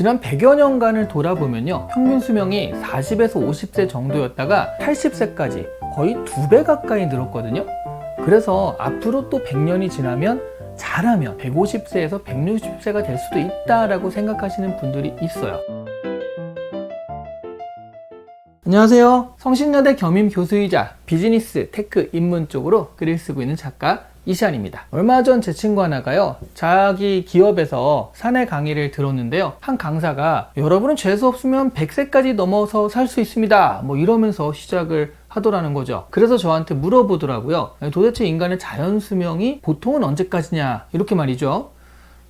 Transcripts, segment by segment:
지난 100여 년간을 돌아보면요. 평균 수명이 40에서 50세 정도였다가 80세까지 거의 두 배 가까이 늘었거든요. 그래서 앞으로 또 100년이 지나면 잘하면 150세에서 160세가 될 수도 있다라고 생각하시는 분들이 있어요. 안녕하세요. 성신여대 겸임 교수이자 비즈니스, 테크, 인문 쪽으로 글을 쓰고 있는 작가 이시안입니다. 얼마 전 제 친구 하나가요, 자기 기업에서 사내 강의를 들었는데요. 한 강사가 여러분은 재수 없으면 100세까지 넘어서 살 수 있습니다. 뭐 이러면서 시작을 하더라는 거죠. 그래서 저한테 물어보더라고요. 도대체 인간의 자연 수명이 보통은 언제까지냐? 이렇게 말이죠.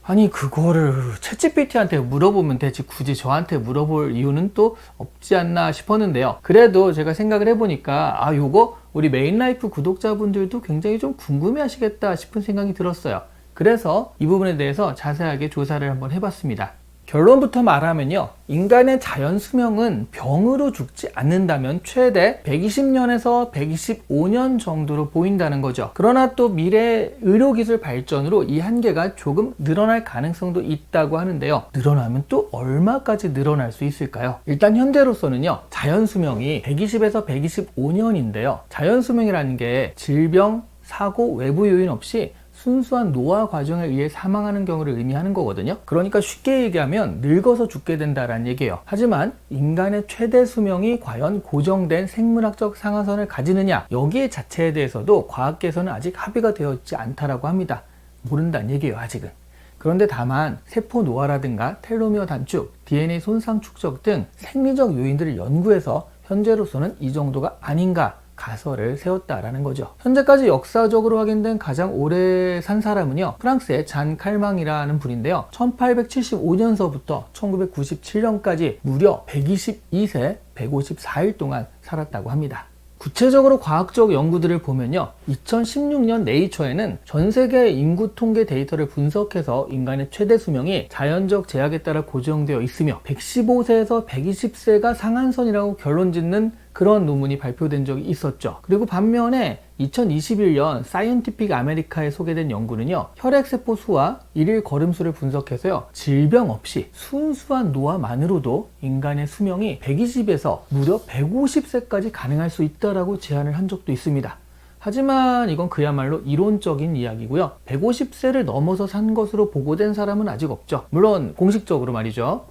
아니 그거를 챗GPT한테 물어보면 되지 굳이 저한테 물어볼 이유는 또 없지 않나 싶었는데요. 그래도 제가 생각을 해보니까 아 요거 우리 메인라이프 구독자분들도 굉장히 좀 궁금해 하시겠다 싶은 생각이 들었어요. 그래서 이 부분에 대해서 자세하게 조사를 한번 해봤습니다. 결론부터 말하면요. 인간의 자연 수명은 병으로 죽지 않는다면 최대 120년에서 125년 정도로 보인다는 거죠. 그러나 또 미래 의료기술 발전으로 이 한계가 조금 늘어날 가능성도 있다고 하는데요. 늘어나면 또 얼마까지 늘어날 수 있을까요? 일단 현재로서는요. 자연 수명이 120에서 125년인데요. 자연 수명이라는 게 질병, 사고, 외부 요인 없이 순수한 노화 과정에 의해 사망하는 경우를 의미하는 거거든요. 그러니까 쉽게 얘기하면 늙어서 죽게 된다라는 얘기예요. 하지만 인간의 최대 수명이 과연 고정된 생물학적 상한선을 가지느냐 여기에 자체에 대해서도 과학계에서는 아직 합의가 되어 있지 않다라고 합니다. 모른다는 얘기예요, 아직은. 그런데 다만 세포 노화라든가 텔로미어 단축, DNA 손상 축적 등 생리적 요인들을 연구해서 현재로서는 이 정도가 아닌가 가설을 세웠다라는 거죠. 현재까지 역사적으로 확인된 가장 오래 산 사람은요. 프랑스의 잔 칼망이라는 분인데요. 1875년서부터 1997년까지 무려 122세 154일 동안 살았다고 합니다. 구체적으로 과학적 연구들을 보면요. 2016년 네이처에는 전 세계 인구 통계 데이터를 분석해서 인간의 최대 수명이 자연적 제약에 따라 고정되어 있으며 115세에서 120세가 상한선이라고 결론 짓는 그런 논문이 발표된 적이 있었죠. 그리고 반면에 2021년 사이언티픽 아메리카에 소개된 연구는요. 혈액세포 수와 일일 걸음수를 분석해서요. 질병 없이 순수한 노화만으로도 인간의 수명이 120에서 무려 150세까지 가능할 수 있다라고 제안을 한 적도 있습니다. 하지만 이건 그야말로 이론적인 이야기고요. 150세를 넘어서 산 것으로 보고된 사람은 아직 없죠. 물론 공식적으로 말이죠.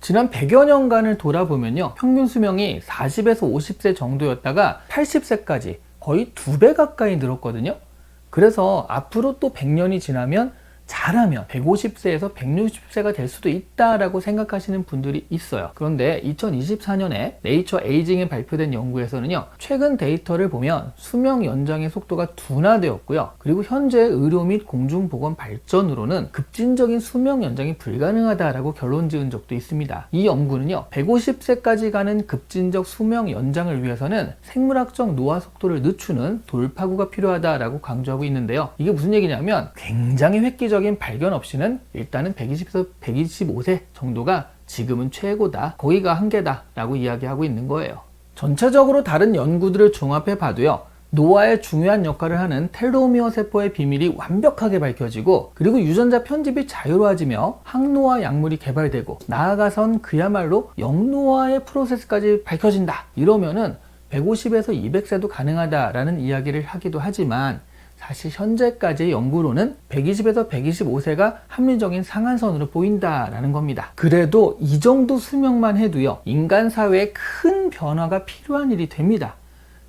지난 100여 년간을 돌아보면요. 평균 수명이 40에서 50세 정도였다가 80세까지 거의 두 배 가까이 늘었거든요. 그래서 앞으로 또 100년이 지나면 잘하면 150세에서 160세가 될 수도 있다라고 생각하시는 분들이 있어요. 그런데 2024년에 네이처 에이징에 발표된 연구에서는요, 최근 데이터를 보면 수명 연장의 속도가 둔화되었고요. 그리고 현재 의료 및 공중보건 발전으로는 급진적인 수명 연장이 불가능하다라고 결론 지은 적도 있습니다. 이 연구는요, 150세까지 가는 급진적 수명 연장을 위해서는 생물학적 노화 속도를 늦추는 돌파구가 필요하다라고 강조하고 있는데요. 이게 무슨 얘기냐면 굉장히 획기적 발견 없이는 일단은 120에서 125세 정도가 지금은 최고다. 거기가 한계다. 라고 이야기하고 있는 거예요. 전체적으로 다른 연구들을 종합해 봐도요. 노화에 중요한 역할을 하는 텔로미어 세포의 비밀이 완벽하게 밝혀지고 그리고 유전자 편집이 자유로워지며 항노화 약물이 개발되고 나아가선 그야말로 영노화의 프로세스까지 밝혀진다. 이러면은 150에서 200세도 가능하다라는 이야기를 하기도 하지만 사실 현재까지의 연구로는 120에서 125세가 합리적인 상한선으로 보인다라는 겁니다. 그래도 이 정도 수명만 해도요, 인간 사회에 큰 변화가 필요한 일이 됩니다.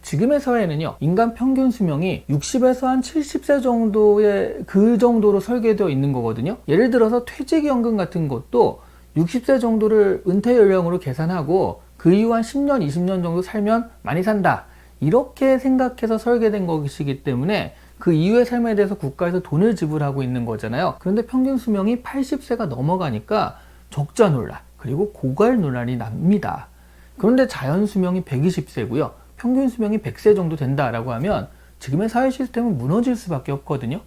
지금의 사회는요, 인간 평균 수명이 60에서 한 70세 정도의 그 정도로 설계되어 있는 거거든요. 예를 들어서 퇴직연금 같은 것도 60세 정도를 은퇴 연령으로 계산하고 그 이후 한 10년, 20년 정도 살면 많이 산다. 이렇게 생각해서 설계된 것이기 때문에 그 이후의 삶에 대해서 국가에서 돈을 지불하고 있는 거잖아요. 그런데 평균 수명이 80세가 넘어가니까 적자 논란, 그리고 고갈 논란이 납니다. 그런데 자연 수명이 120세고요. 평균 수명이 100세 정도 된다라고 하면 지금의 사회 시스템은 무너질 수밖에 없거든요.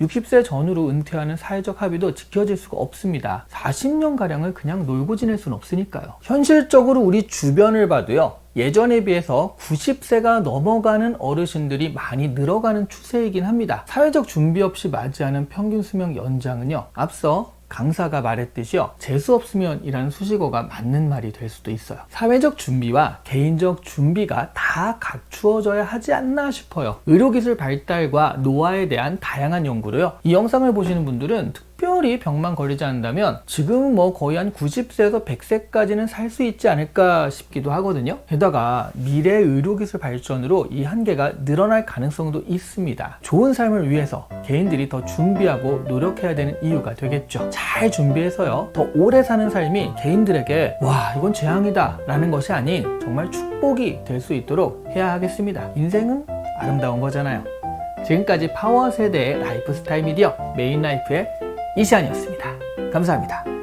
60세 전후로 은퇴하는 사회적 합의도 지켜질 수가 없습니다. 40년가량을 그냥 놀고 지낼 수는 없으니까요. 현실적으로 우리 주변을 봐도요. 예전에 비해서 90세가 넘어가는 어르신들이 많이 늘어가는 추세이긴 합니다. 사회적 준비 없이 맞이하는 평균 수명 연장은요. 앞서 강사가 말했듯이요. 재수 없으면 이라는 수식어가 맞는 말이 될 수도 있어요. 사회적 준비와 개인적 준비가 다 갖추어져야 하지 않나 싶어요. 의료기술 발달과 노화에 대한 다양한 연구로요. 이 영상을 보시는 분들은 특 별히 병만 걸리지 않는다면 지금 뭐 거의 한 90세에서 100세까지는 살 수 있지 않을까 싶기도 하거든요. 게다가 미래 의료기술 발전으로 이 한계가 늘어날 가능성도 있습니다. 좋은 삶을 위해서 개인들이 더 준비하고 노력해야 되는 이유가 되겠죠. 잘 준비해서요. 더 오래 사는 삶이 개인들에게 와, 이건 재앙이다 라는 것이 아닌 정말 축복이 될 수 있도록 해야 하겠습니다. 인생은 아름다운 거잖아요. 지금까지 파워 세대의 라이프 스타일 미디어 메인 라이프의 이시안이었습니다. 감사합니다.